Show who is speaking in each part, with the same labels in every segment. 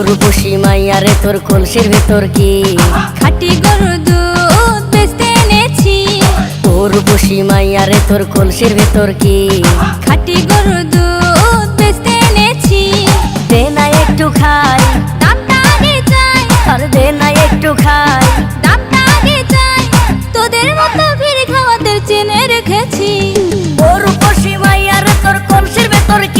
Speaker 1: তোর বসি মাইয়ারে তোর কলসির ভেতর কি?
Speaker 2: খাটি গরু দুধ বেচতে এনেছি।
Speaker 1: তোর বসি মাইয়ারে তোর কলসির ভেতর কি?
Speaker 2: খাটি গরু দুধ বেচতে এনেছি।
Speaker 1: দে না একটু খাই।
Speaker 2: চাই।
Speaker 1: আর দে না একটু খাই।
Speaker 2: চাই। তোদের মতো ভিড় খাওয়াদের চেনে রেখেছি।
Speaker 1: তোর বসি মাইয়ারে তোর কলসির ভেতর কি?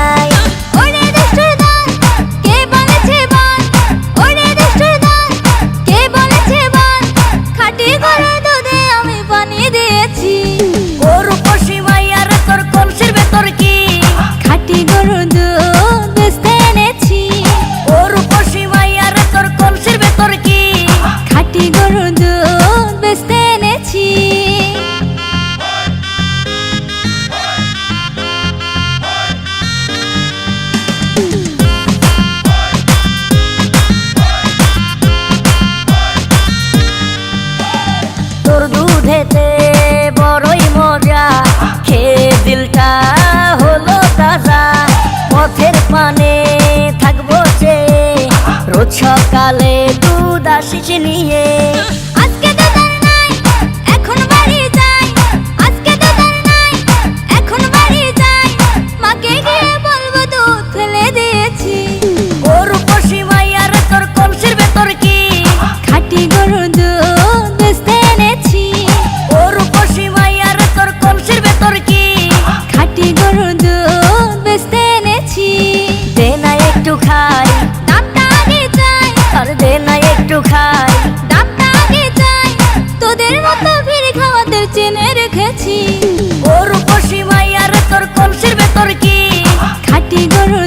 Speaker 1: পথের থাকব যে রোজ সকালে দুধ আসিস নিয়ে।
Speaker 2: দেখেছি।
Speaker 1: ওর আর তোর কলসির ভেতর কি?
Speaker 2: খাটি
Speaker 1: গরু